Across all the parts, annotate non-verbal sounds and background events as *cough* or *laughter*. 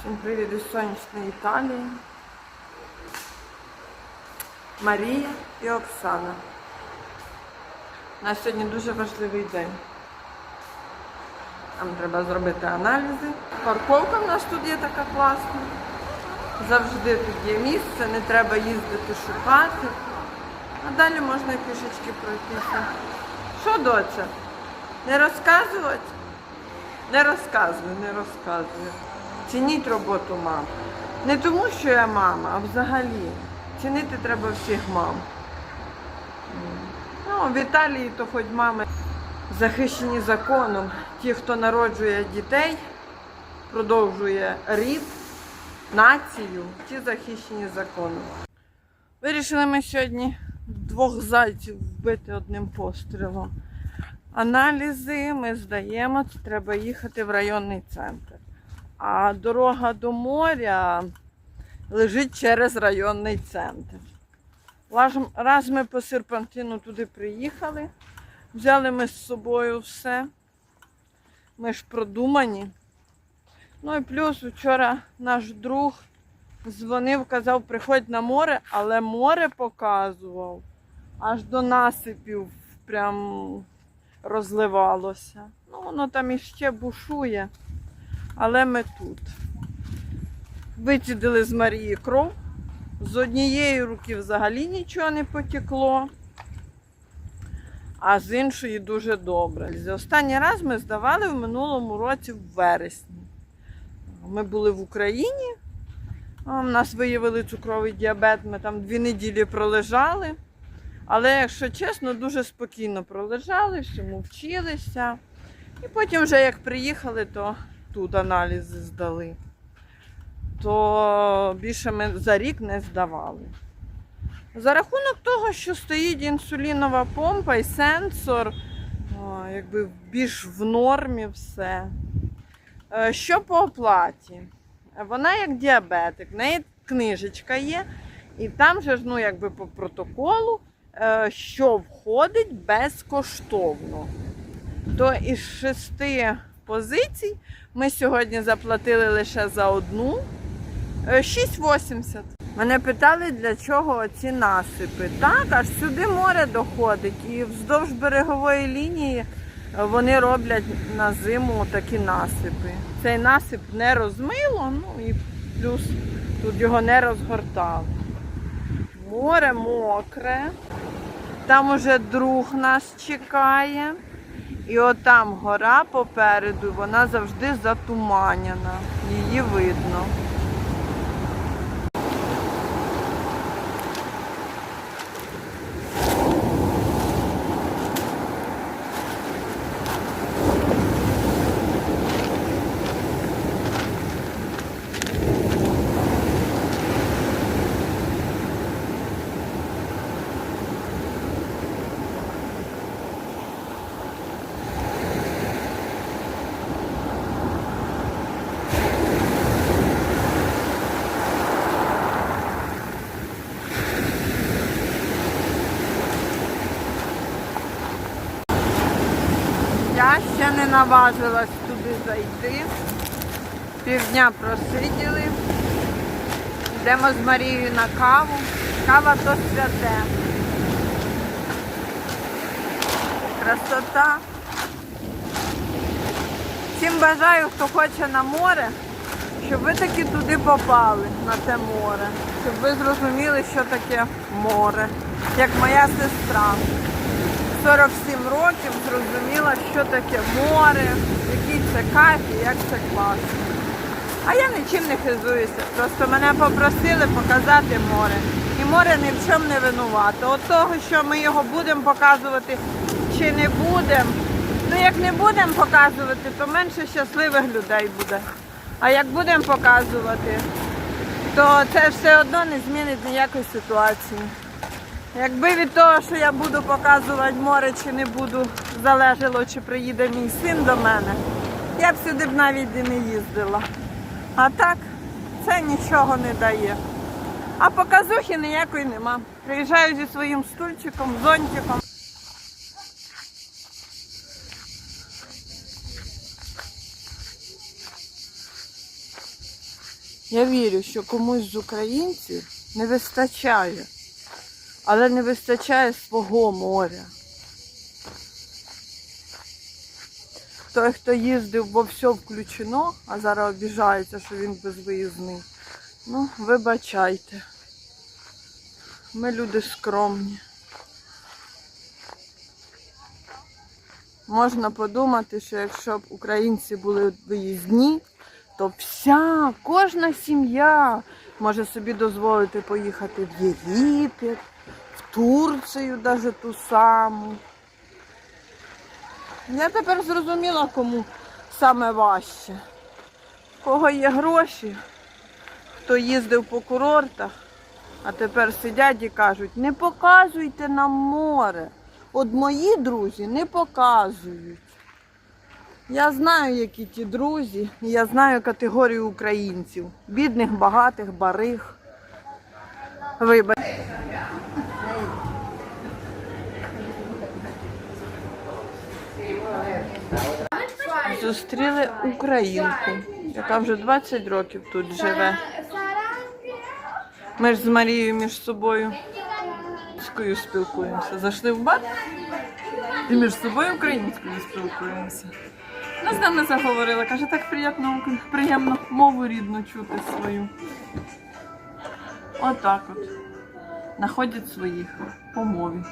Всім привіт із сонячної Італії. Марія і Оксана. У нас сьогодні дуже важливий день. Нам треба зробити аналізи. Парковка в нас тут є така класна. Завжди тут є місце, не треба їздити шукати. А далі можна пішечки пройтися. Що, доця? Не розказувати? Не розказую, не розказую. Цініть роботу мам. Не тому, що я мама, а взагалі. Цінити треба всіх мам. Ну, в Італії то хоч мами захищені законом. Ті, хто народжує дітей, продовжує рід, націю, ті захищені законом. Вирішили ми сьогодні двох зайців вбити одним пострілом. Аналізи ми здаємо, це треба їхати в районний центр. А дорога до моря лежить через районний центр. Раз ми по серпантину туди приїхали, взяли ми з собою все. Ми ж продумані. Ну і плюс вчора наш друг дзвонив, казав, приходь на море, але море показував аж до насипів прям розливалося. Ну, воно там іще бушує, але ми тут. Вицідили з Марії кров. З однієї руки взагалі нічого не потекло, а з іншої дуже добре. За Останній раз ми здавали в минулому році в вересні. Ми були в Україні, в нас виявили цукровий діабет, ми там дві неділі пролежали. Але, якщо чесно, дуже спокійно пролежали, всьому вчилися. І потім, вже як приїхали, то тут аналізи здали. То більше ми за рік не здавали. За рахунок того, що стоїть інсулінова помпа і сенсор, якби більш в нормі все. Е, Що по оплаті? Вона як діабетик, в неї книжечка є, і там же ж, ну, якби по протоколу е, що входить безкоштовно. То із шести позицій ми сьогодні заплатили лише за одну е, 6,80. Мене питали, для чого ці насипи. Так, аж сюди море доходить. І вздовж берегової лінії е, вони роблять на зиму такі насипи. Цей насип не розмило, ну і плюс тут його не розгортали. Море мокре. Там уже друг нас чекає. І отам гора попереду, вона завжди затуманена. Її видно. Я ще не наважилась туди зайти. Півдня просиділи. Йдемо з Марією на каву. Кава то святе. Красота. Всім бажаю, хто хоче на море, щоб ви таки туди попали, на те море. Щоб ви зрозуміли, що таке море. Як моя сестра. 47 років зрозуміла, що таке море, який це кайф і як це класно. А я нічим не хизуюся. Просто мене попросили показати море. І море ні в чому не винувато. От того, що ми його будемо показувати чи не будемо. Ну як не будемо показувати, то менше щасливих людей буде. А як будемо показувати, то це все одно не змінить ніякої ситуації. Якби від того, що я буду показувати море чи не буду, залежало, чи приїде мій син до мене, я б сюди б навіть і не їздила. А так, це нічого не дає. А показухи ніякої нема. Приїжджаю зі своїм стульчиком, зонтиком. Я вірю, що комусь з українців не вистачає, але не вистачає свого моря. Той, хто їздив, бо все включено, а зараз обіжається, що він безвиїзний. Ну, вибачайте. Ми люди скромні. Можна подумати, що якщо б українці були виїзні, то вся, кожна сім'я може собі дозволити поїхати в Єгипет, Турцію, навіть ту саму. Я тепер зрозуміла, кому саме важче. Кого є гроші, хто їздив по курортах, а тепер сидять і кажуть, не показуйте нам море. От мої друзі не показують. Я знаю, які ті друзі, і я знаю категорію українців. Бідних, багатих, барих. Вибач. Зустріли українку, яка вже 20 років тут живе. Ми ж з Марією між собою спілкуємося. Зайшли в бар і між собою українською спілкуємося. Вона з нами заговорила, каже, так приємно, приємно мову рідну чути свою. Отак от. Находять своїх по мові.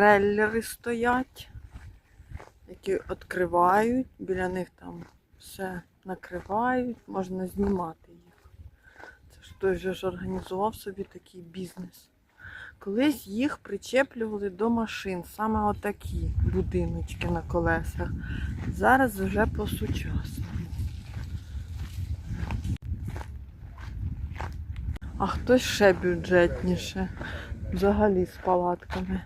Трейлери стоять, які відкривають, біля них там все накривають, можна знімати їх. Це ж той же ж організував собі такий бізнес. Колись їх причеплювали до машин, саме отакі будиночки на колесах. Зараз вже по-сучасному. А хтось ще бюджетніше. Взагалі з палатками.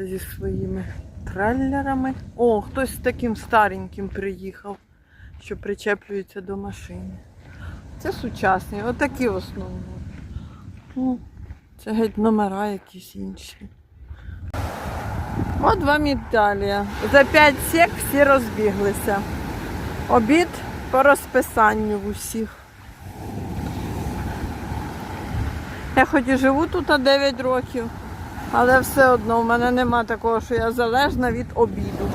Це зі своїми трейлерами. О, хтось з таким стареньким приїхав, що причеплюється до машини. Це сучасні, отакі в основному. Ну, це геть номера якісь інші. От вам Італія. За 5 сек всі розбіглися. Обід по розписанню в усіх. Я хоч і живу тут 9 років, але все одно в мене нема такого, що я залежна від обіду.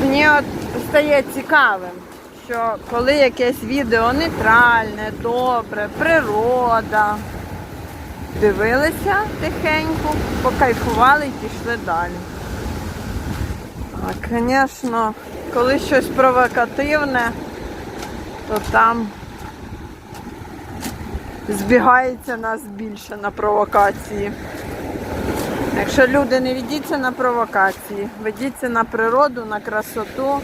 Мені от стає цікавим, що коли якесь відео нейтральне, добре, природа. Дивилися тихенько, покайфували і пішли далі. А, звісно, коли щось провокативне, то там збігається нас більше на провокації. Якщо люди не ведіться на провокації, ведіться на природу, на красоту.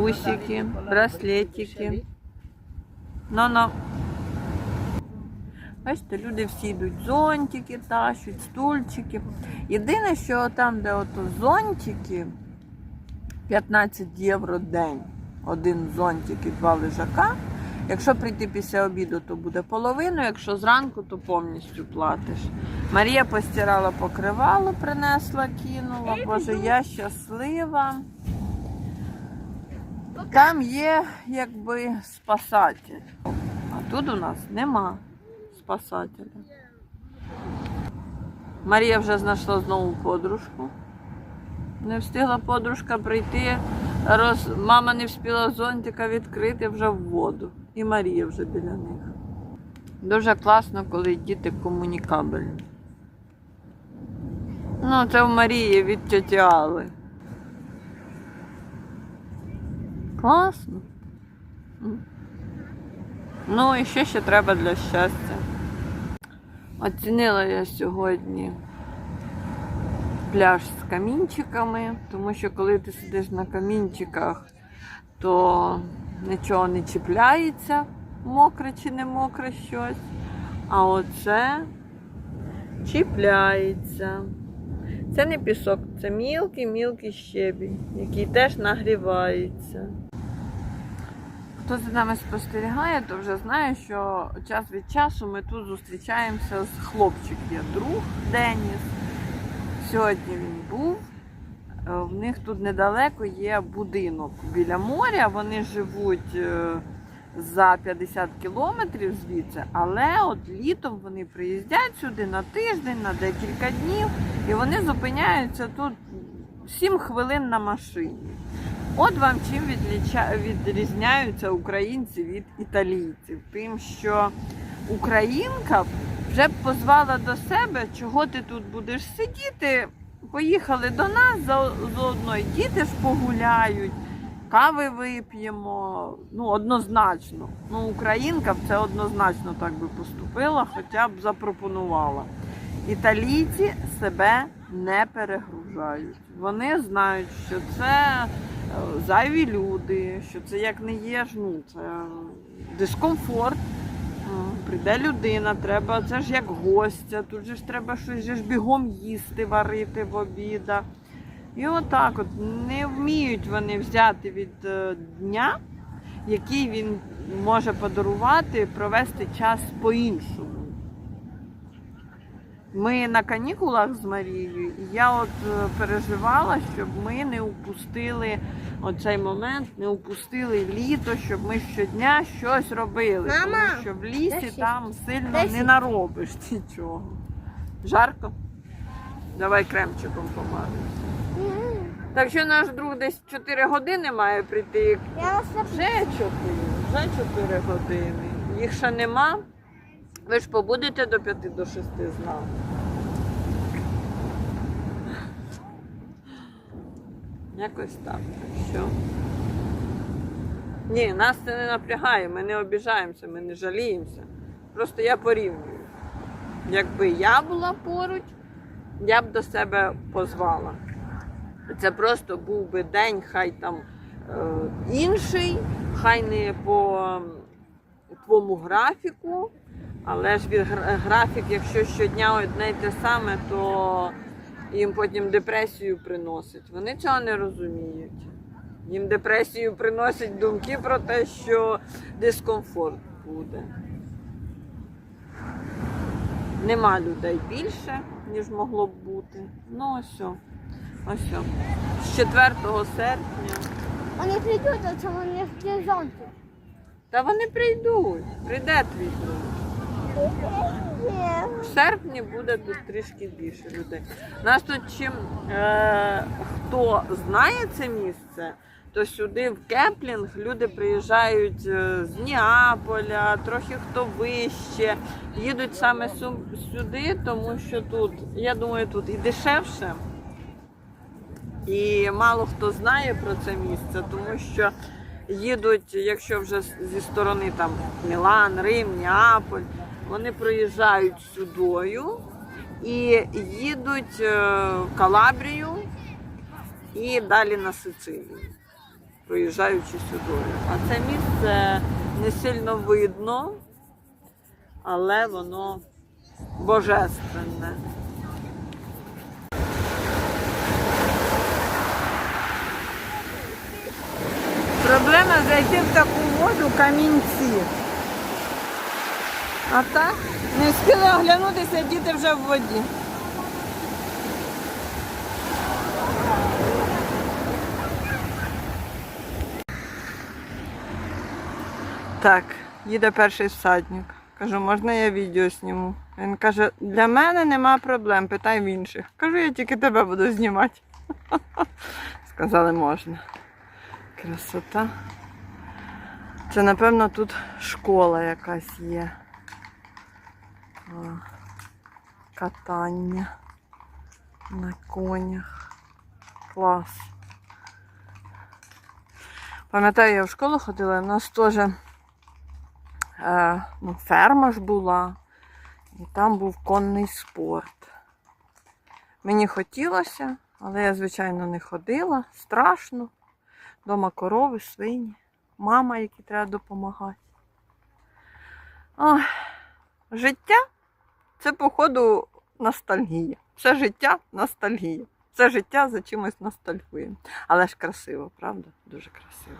Бусики, браслетики. Ну-ну. Бачите, люди всі йдуть, зонтики тащуть, стульчики. Єдине, що там, де ото зонтики, 15 євро день, один зонтик і два лежака. Якщо прийти після обіду, то буде половину, якщо зранку, то повністю платиш. Марія постирала покривало, принесла, кинула. Боже, я щаслива. Там є якби спасатель. А тут у нас нема спасателя. Марія вже знайшла знову подружку. Не встигла подружка прийти. Роз... Мама не встигла зонтика відкрити вже в воду. І Марія вже біля них. Дуже класно, коли діти комунікабельні. Ну, це в Марії від тьоті. Класно. Ну і що ще треба для щастя? Оцінила я сьогодні пляж з камінчиками, тому що коли ти сидиш на камінчиках, то нічого не чіпляється, мокре чи не мокре щось. А оце чіпляється. Це не пісок, це мілкий-мілкий щебінь, який теж нагрівається. Хто за нами спостерігає, то вже знає, що час від часу ми тут зустрічаємося з хлопчик є друг Деніс. Сьогодні він був. Е, В них тут недалеко є будинок біля моря. Вони живуть е, за 50 кілометрів звідси, але от літом вони приїздять сюди на тиждень, на декілька днів, і вони зупиняються тут 7 хвилин на машині. От вам чим відрізняються українці від італійців. Тим, що українка вже б позвала до себе, чого ти тут будеш сидіти. Поїхали до нас за- заодно і діти ж погуляють, кави вип'ємо. Ну, однозначно. Ну, українка б це однозначно так би поступила, хоча б запропонувала. Італійці себе не перегружають. Вони знають, що це зайві люди, що це як не є ж, ну, це дискомфорт. Прийде людина, треба, це ж як гостя, тут же ж треба щось же ж бігом їсти, варити в обіда. І отак от не вміють вони взяти від е, дня, який він може подарувати, провести час по-іншому. Ми на канікулах з Марією, і я от е, переживала, щоб ми не упустили оцей момент, не упустили літо, щоб ми щодня щось робили. Мама, тому що в лісі десять. там сильно Десять. не наробиш нічого. Жарко? Давай кремчиком помажемо. Так що наш друг десь 4 години має прийти. Я. Вже 4, вже 4 години. Їх ще нема. Ви ж побудете до 5 до 6 з нами. Якось так. Що? Ні, нас це не напрягає, ми не обіжаємося, ми не жаліємося. Просто я порівнюю. Якби я була поруч, я б до себе позвала. Це просто був би день, хай там е, інший, хай не по твоєму графіку, але ж від графік, якщо щодня одне й те саме, то їм потім депресію приносить. Вони цього не розуміють. Їм депресію приносять думки про те, що дискомфорт буде. Нема людей більше, ніж могло б бути. Ну ось. Ось. З 4 серпня. Вони прийдуть, а це вони в. Та вони прийдуть. Прийде твій друг. В серпні буде тут трішки більше людей. Нас тут чим е, хто знає це місце, то сюди в Кеплінг люди приїжджають е, з Неаполя, трохи хто вище. Їдуть саме сюди, тому що тут, я думаю, тут і дешевше. І мало хто знає про це місце, тому що їдуть, якщо вже зі сторони там Мілан, Рим, Неаполь, вони проїжджають сюдою і їдуть е, в Калабрію і далі на Сицилію. проїжджаючи сюди. А це місце не сильно видно, але воно божественне. Проблема зайти в таку воду камінці. А так, не встигли оглянутися, діти вже в воді. Так, їде перший всадник. Кажу, можна я відео зніму? Він каже, для мене нема проблем, питай в інших. Кажу, я тільки тебе буду знімати. *laughs* Сказали, можна. Красота. Це, напевно, тут школа якась є. Катання на конях. Клас. Пам'ятаю, я в школу ходила, у нас теж е, ну, ферма ж була, і там був конний спорт. Мені хотілося, але я, звичайно, не ходила. Страшно. Дома корови, свині, мама, якій треба допомагати. Ой, життя це, походу, ностальгія. Все життя ностальгія. Все життя за чимось ностальгуємо. Але ж красиво, правда? Дуже красиво.